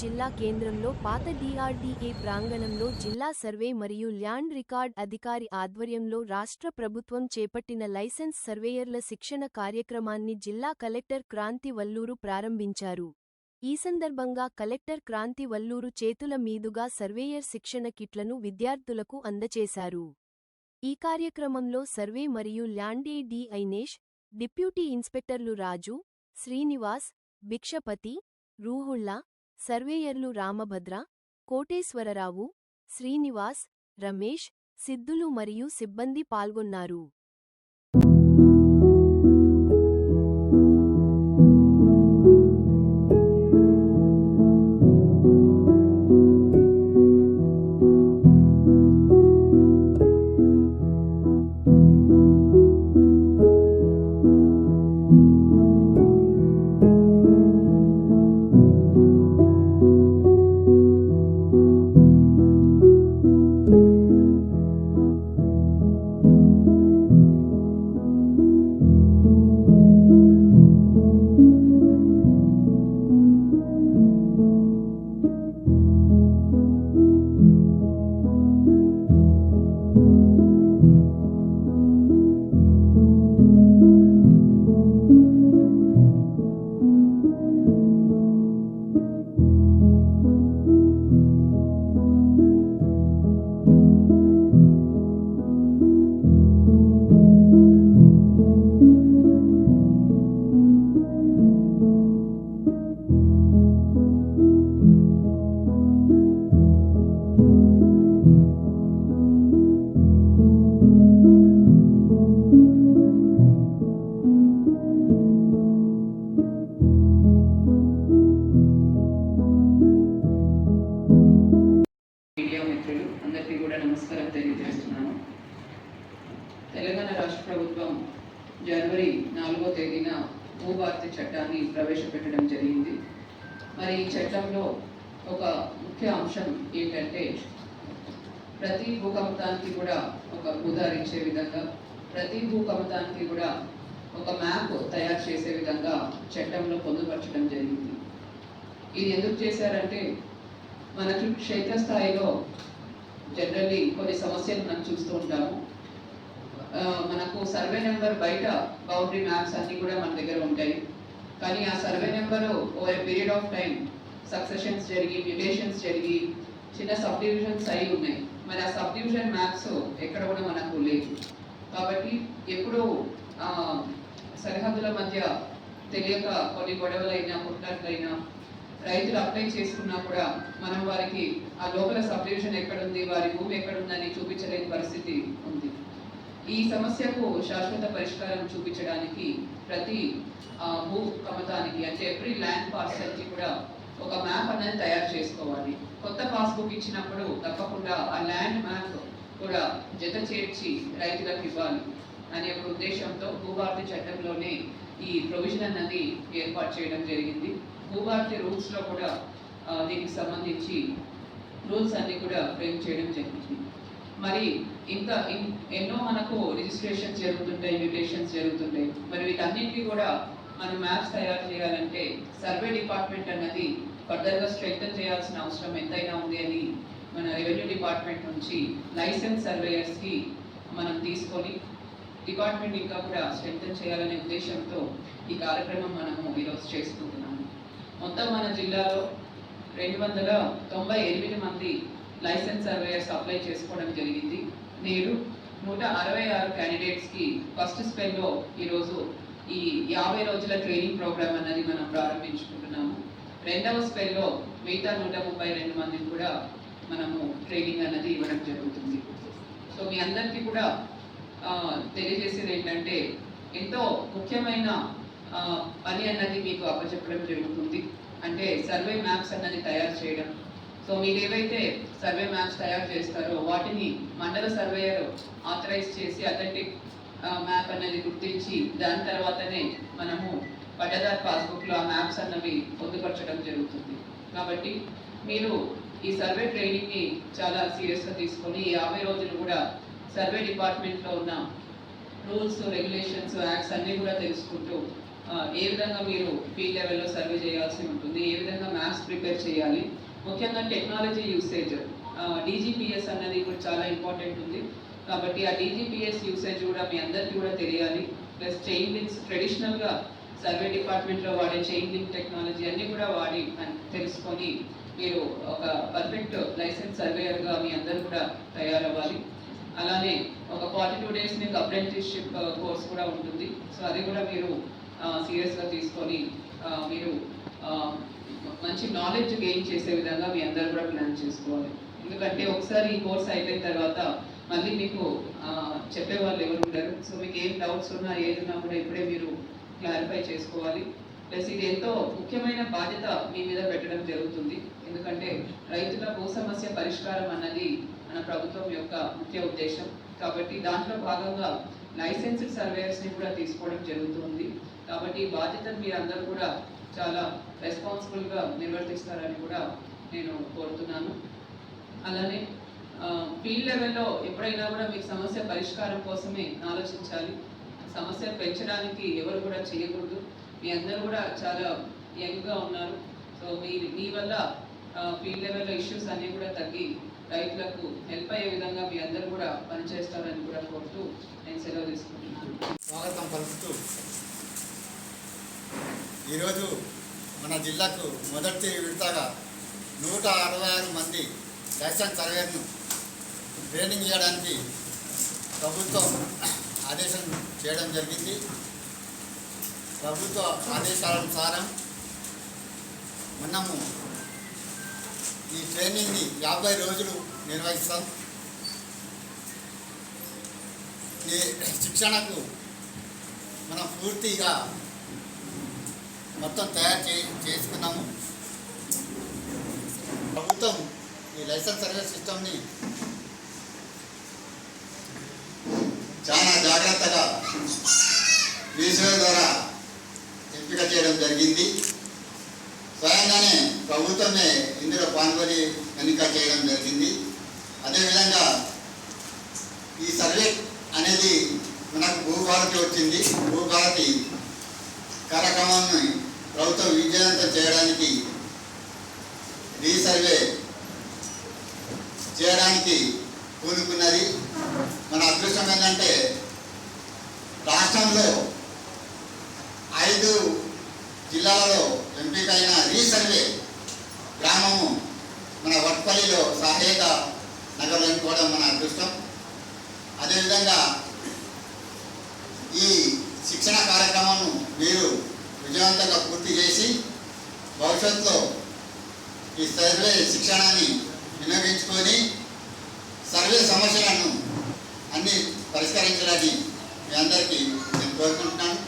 జిల్లా కేంద్రంలో పాత డిఆర్డీఏ ప్రాంగణంలో జిల్లా సర్వే మరియు ల్యాండ్ రికార్డ్ అధికారి ఆధ్వర్యంలో రాష్ట్ర ప్రభుత్వం చేపట్టిన లైసెన్స్ సర్వేయర్ల శిక్షణ కార్యక్రమాన్ని జిల్లా కలెక్టర్ క్రాంతి వల్లూరు ప్రారంభించారు. ఈ సందర్భంగా కలెక్టర్ క్రాంతి వల్లూరు చేతుల మీదుగా సర్వేయర్ శిక్షణ కిట్లను విద్యార్థులకు అందచేశారు. ఈ కార్యక్రమంలో సర్వే మరియు ల్యాండ్ డి ఐనేష్ డిప్యూటీ ఇన్స్పెక్టర్లు రాజు శ్రీనివాస్ భిక్షపతి రూహుళ్ళ సర్వేయర్లు రామభద్ర కోటేశ్వరరావు శ్రీనివాస్ రమేష్ సిద్ధులు మరియు సిబ్బంది పాల్గొన్నారు. నాలుగో తేదీన భూభారతి చట్టాన్ని ప్రవేశపెట్టడం జరిగింది. మరి ఈ చట్టంలో ఒక ముఖ్య అంశం ఏంటంటే ప్రతి భూకమతానికి కూడా ఒక భూధారించే విధంగా ప్రతి భూకమతానికి కూడా ఒక మ్యాప్ తయారు చేసే విధంగా చట్టంలో పొందుపరచడం జరిగింది. ఇది ఎందుకు చేశారంటే మనకి క్షేత్రస్థాయిలో జనరల్లీ కొన్ని సమస్యలు మనం చూస్తూ ఉంటాము. మనకు సర్వే నెంబర్ బయట బౌండరీ మ్యాప్స్ అన్నీ కూడా మన దగ్గర ఉంటాయి. కానీ ఆ survey number over period of time successions జరిగి మ్యుటేషన్స్ జరిగి చిన్న సబ్ డివిజన్స్ అయి ఉన్నాయి. మరి ఆ సబ్ డివిజన్ మ్యాప్స్ ఎక్కడ కూడా మనకు లేవు. కాబట్టి ఎప్పుడు సరిహద్దుల మధ్య తెలియక కొన్ని గొడవలైనా కొట్లాట్లైనా రైతులు అప్లై చేసుకున్నా కూడా మనం వారికి ఆ లోపల సబ్ డివిజన్ ఎక్కడుంది వారి భూమి ఎక్కడుందని చూపించలేని పరిస్థితి ఉంది. ఈ సమస్యకు శాశ్వత పరిష్కారం చూపించడానికి ప్రతి భూ కమతానికి అంటే ఎవ్రీ ల్యాండ్ పార్సల్కి కూడా ఒక మ్యాప్ అనేది తయారు చేసుకోవాలి. కొత్త పాస్బుక్ ఇచ్చినప్పుడు తప్పకుండా ఆ ల్యాండ్ మ్యాప్ కూడా జత చేర్చి రైతులకు ఇవ్వాలి అనే ఒక ఉద్దేశంతో భూభారతి చట్టంలోనే ఈ ప్రొవిజన్ అన్నది ఏర్పాటు చేయడం జరిగింది. భూభారతి రూల్స్లో కూడా దీనికి సంబంధించి రూల్స్ అన్ని కూడా ఫ్రేమ్ చేయడం జరిగింది. మరి ఇంకా ఎన్నో మనకు రిజిస్ట్రేషన్ జరుగుతుంటాయి మ్యూటేషన్స్ జరుగుతుంటాయి. మరి వీటన్నిటికీ కూడా మనం మ్యాప్స్ తయారు చేయాలంటే సర్వే డిపార్ట్మెంట్ అన్నది ఫర్దర్గా స్ట్రెంగ్తన్ చేయాల్సిన అవసరం ఎంతైనా ఉంది అని మన రెవెన్యూ డిపార్ట్మెంట్ నుంచి లైసెన్స్ సర్వేయర్స్కి మనం తీసుకొని డిపార్ట్మెంట్ ఇంకా కూడా స్ట్రెంగ్తన్ చేయాలనే ఉద్దేశంతో ఈ కార్యక్రమం మనము ఈరోజు చేసుకుంటున్నాము. మొత్తం మన జిల్లాలో రెండు వందల తొంభై ఎనిమిది మంది లైసెన్స్ సర్వేయర్స్ అప్లై చేసుకోవడం జరిగింది. నేడు నూట అరవై ఆరు క్యాండిడేట్స్కి ఫస్ట్ స్పెల్లో ఈరోజు ఈ యాభై రోజుల ట్రైనింగ్ ప్రోగ్రామ్ అన్నది మనం ప్రారంభించుకుంటున్నాము. రెండవ స్పెల్లో మిగతా నూట ముప్పై రెండు మందికి కూడా మనము ట్రైనింగ్ అన్నది ఇవ్వడం జరుగుతుంది. సో మీ అందరికీ కూడా తెలియజేసేది ఏంటంటే ఎంతో ముఖ్యమైన పని అన్నది మీకు అప్పచెప్పడం జరుగుతుంది. అంటే సర్వే మ్యాప్స్ అన్నది తయారు చేయడం సో మీరు ఏవైతే సర్వే మ్యాప్స్ తయారు చేస్తారో వాటిని మండల సర్వేయర్ ఆథరైజ్ చేసి అథెంటిక్ మ్యాప్ అనేది గుర్తించి దాని తర్వాతనే మనము పట్టదారు పాస్బుక్లో ఆ మ్యాప్స్ అన్నవి పొందుపరచడం జరుగుతుంది. కాబట్టి మీరు ఈ సర్వే ట్రైనింగ్ని చాలా సీరియస్గా తీసుకొని ఈ యాభై రోజులు కూడా సర్వే డిపార్ట్మెంట్లో ఉన్న రూల్స్ రెగ్యులేషన్స్ యాక్ట్స్ అన్నీ కూడా తెలుసుకుంటూ ఏ విధంగా మీరు ఫీల్డ్ లెవెల్లో సర్వే చేయాల్సి ఉంటుంది ఏ విధంగా మ్యాప్స్ ప్రిపేర్ చేయాలి ముఖ్యంగా టెక్నాలజీ యూసేజ్ డీజీపీఎస్ అన్నది ఇప్పుడు చాలా ఇంపార్టెంట్ ఉంది. కాబట్టి ఆ డీజీపీఎస్ యూసేజ్ కూడా మీ అందరికీ కూడా తెలియాలి. ప్లస్ చైన్ లింక్స్ ట్రెడిషనల్గా సర్వే డిపార్ట్మెంట్లో వాడే చైన్ లింక్ టెక్నాలజీ అన్నీ కూడా వాడి తెలుసుకొని మీరు ఒక పర్ఫెక్ట్ లైసెన్స్ సర్వేయర్గా మీ అందరూ కూడా తయారవ్వాలి. అలానే ఒక ఫార్టీ టూ డేస్ మీకు అప్రెంటిస్షిప్ కోర్స్ కూడా ఉంటుంది. సో అది కూడా మీరు సీరియస్గా తీసుకొని మీరు మంచి నాలెడ్జ్ గెయిన్ చేసే విధంగా మీ అందరూ కూడా ప్లాన్ చేసుకోవాలి. ఎందుకంటే ఒకసారి ఈ కోర్స్ అయిపోయిన తర్వాత మళ్ళీ మీకు చెప్పే వాళ్ళు ఎవరు ఉండరు. సో మీకు ఏం డౌట్స్ ఉన్నా ఏదున్నా కూడా ఇప్పుడే మీరు క్లారిఫై చేసుకోవాలి. ప్లస్ ఇది ఎంతో ముఖ్యమైన బాధ్యత మీ మీద పెట్టడం జరుగుతుంది. ఎందుకంటే రైతుల భూ సమస్య పరిష్కారం అన్నది మన ప్రభుత్వం యొక్క ముఖ్య ఉద్దేశం. కాబట్టి దాంట్లో భాగంగా లైసెన్స్డ్ సర్వేయర్స్ని కూడా తీసుకోవడం జరుగుతుంది. కాబట్టి ఈ బాధ్యతను మీరు అందరూ కూడా చాలా రెస్పాన్సిబుల్గా నిర్వర్తిస్తారని కూడా నేను కోరుతున్నాను. అలానే ఫీల్డ్ లెవెల్లో ఎప్పుడైనా కూడా మీకు సమస్య పరిష్కారం కోసమే ఆలోచించాలి. సమస్య పెంచడానికి ఎవరు కూడా చేయకూడదు. మీ అందరూ కూడా చాలా యంగ్గా ఉన్నారు. సో మీ మీ వల్ల ఫీల్డ్ లెవెల్లో ఇష్యూస్ అన్నీ కూడా తగ్గి రైతులకు హెల్ప్ అయ్యే విధంగా మీ అందరూ కూడా పనిచేస్తారని కూడా కోరుతూ నేను సెలవు తీసుకుంటున్నాను. స్వాగతం పలుకుతూ ఈరోజు మన జిల్లాకు మొదటి విడతగా నూట అరవై ఆరు మంది లైసెన్స్ సర్వేర్ను ట్రైనింగ్ చేయడానికి ప్రభుత్వం ఆదేశం చేయడం జరిగింది. ప్రభుత్వ ఆదేశానుసారం మనము ఈ ట్రైనింగ్ని యాభై రోజులు నిర్వహిస్తాం. ఈ శిక్షణకు మనం పూర్తిగా మొత్తం తయారు చే చేసుకున్నాము. ప్రభుత్వం ఈ లైసెన్స్ సర్వీస్ సిస్టమ్ని చాలా జాగ్రత్తగా వీసీఓ ద్వారా ఎంపిక చేయడం జరిగింది. స్వయంగానే ప్రభుత్వమే ఇందులో పాల్గొని ఎన్నిక చేయడం జరిగింది. అదేవిధంగా ఈ సర్వే అనేది మనకు భూభారతి వచ్చింది. భూభారతి కార్యక్రమాన్ని ప్రభుత్వం విజయవంతం చేయడానికి రీసర్వే చేయడానికి పూనుకున్నది. మన అదృష్టం ఏంటంటే రాష్ట్రంలో ఐదు జిల్లాలలో ఎంపికైన రీసర్వే గ్రామము మన వట్పల్లిలో సహాయక నగరం ఎన్నుకోవడం మన అదృష్టం. అదేవిధంగా ఈ శిక్షణ కార్యక్రమం విజయవంతంగా పూర్తి చేసి భవిష్యత్తులో ఈ సర్వే శిక్షణాన్ని వినియోగించుకొని సర్వే సమస్యలను అన్ని పరిష్కరించాలని మీ అందరికీ నేను కోరుకుంటున్నాను.